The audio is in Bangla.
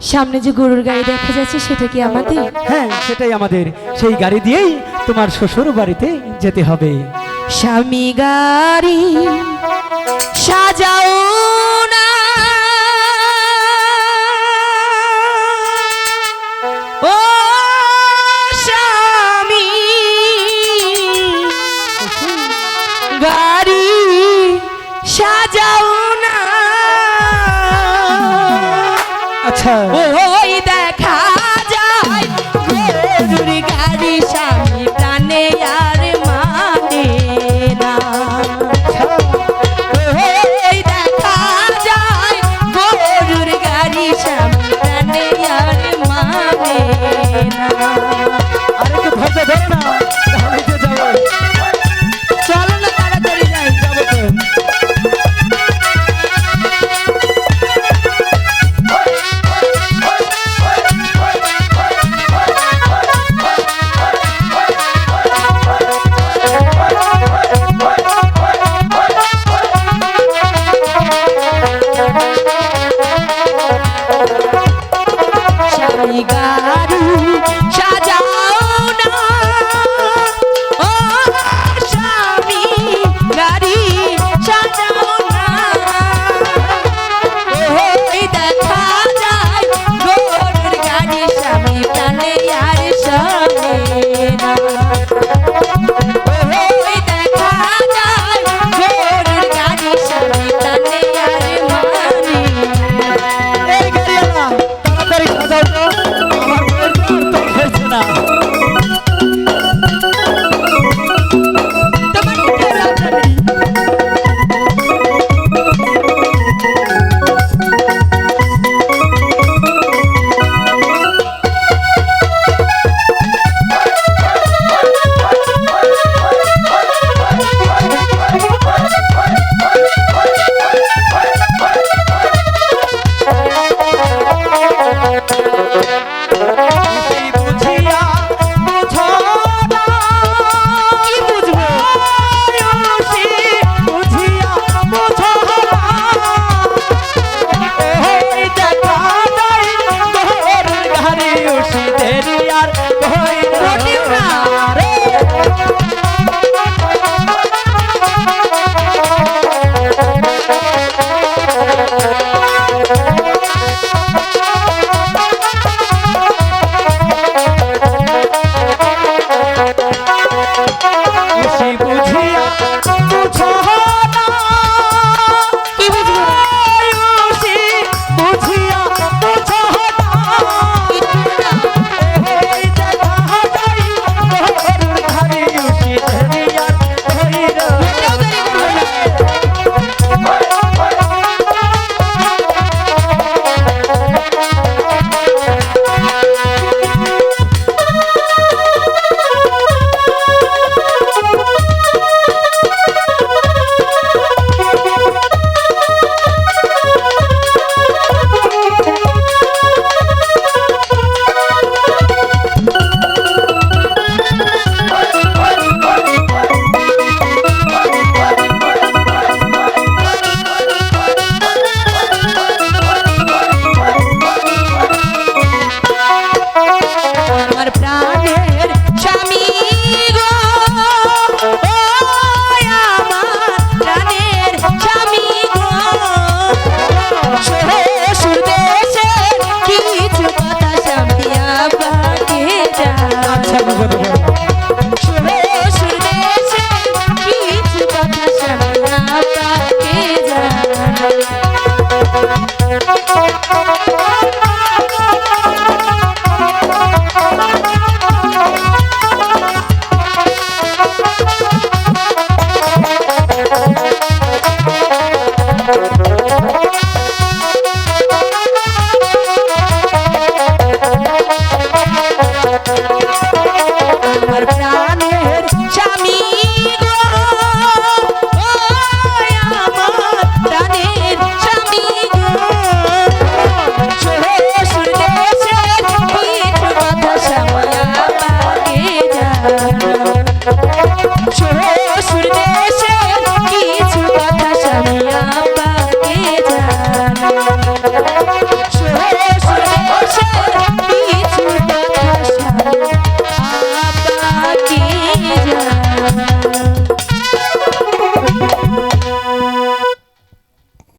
সামনে যে গরুর গাড়ি দেখা যাচ্ছে সেটা কি আমাদের? হ্যাঁ সেটাই আমাদের। সেই গাড়ি দিয়েই তোমার শ্বশুর বাড়িতে যেতে হবে। স্বামী গাড়ি সাজাও না। ও স্বামী গাড়ি সাজাও না। ওই দেখা যায় গরুর গাড়ি স্বামী প্রাণে আর মানে না। ওই দেখা যায় গরুর গাড়ি স্বামী প্রাণে আর মানে না। দারু